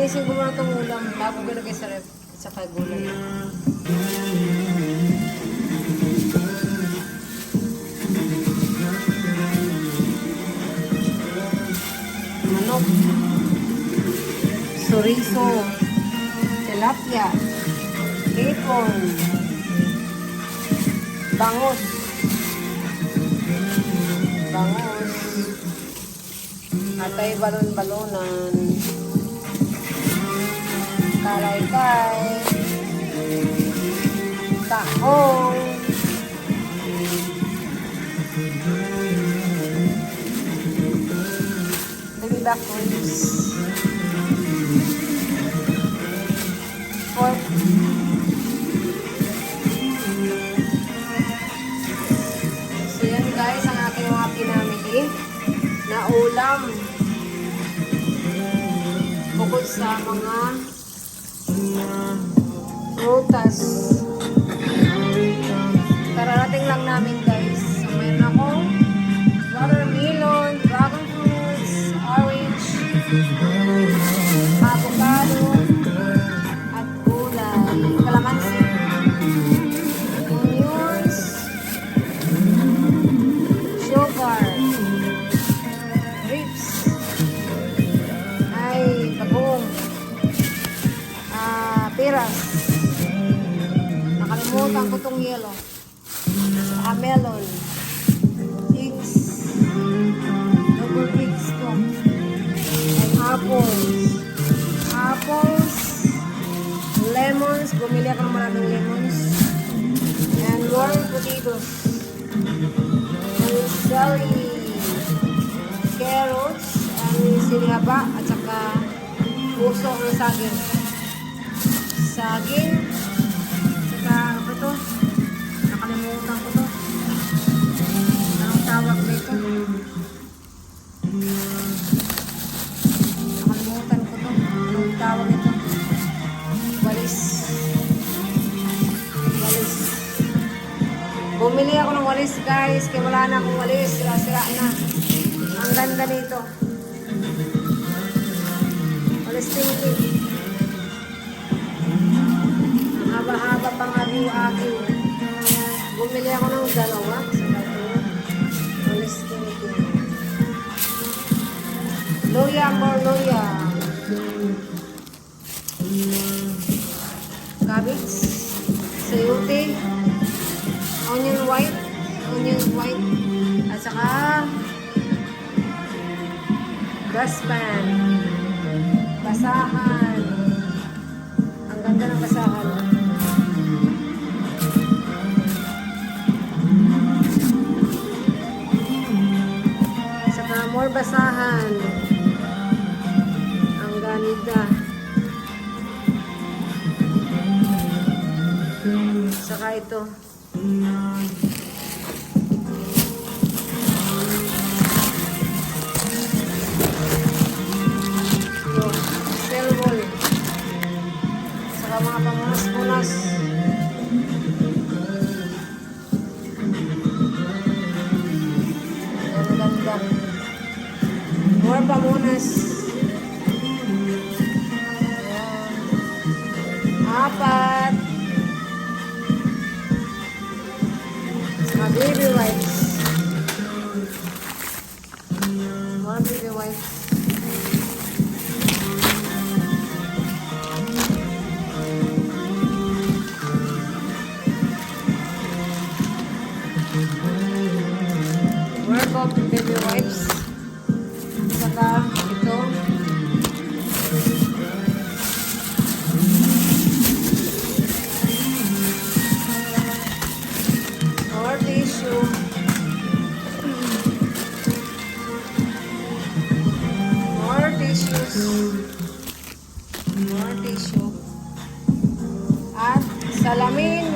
Linisin ko muna itong ulam bago ko lagay sa ref saka gulay. Manok. Chorizo. Tilapia. Hipon. Bangos. Bangos. Atay balon-balonan. Kalaykay. Tahong. Baby back ribs. Pork. So yan guys, ang aking mga pinamili na ulam. Bukod sa mga Voltar. Nakalimutan ko tong yellow, saka melon, eggs, double eggs ko, and apples, apples, lemons, bumili ako ng maraming lemons, and warm potatoes, and celery, carrots, and sinihaba, at saka puso ng saging. Saging, to? Nakalimutan ko to. Anong tawag nito? Nakalimutan ko to. Anong tawag nito? Walis. Walis. Bumili ako ng walis guys, kaya wala na akong walis. Sira-sira na. Ang ganda nito. Agiw-agiw. Bumili ako ng dalawa. Loya more loya. Cabbage. Sayote. Onion white. Onion white. At saka dustpan. Basahan. Ang ganda ng basahan. Basahan. Ang ganida. Saka. Ito, baby wipes. Tissue. At salamin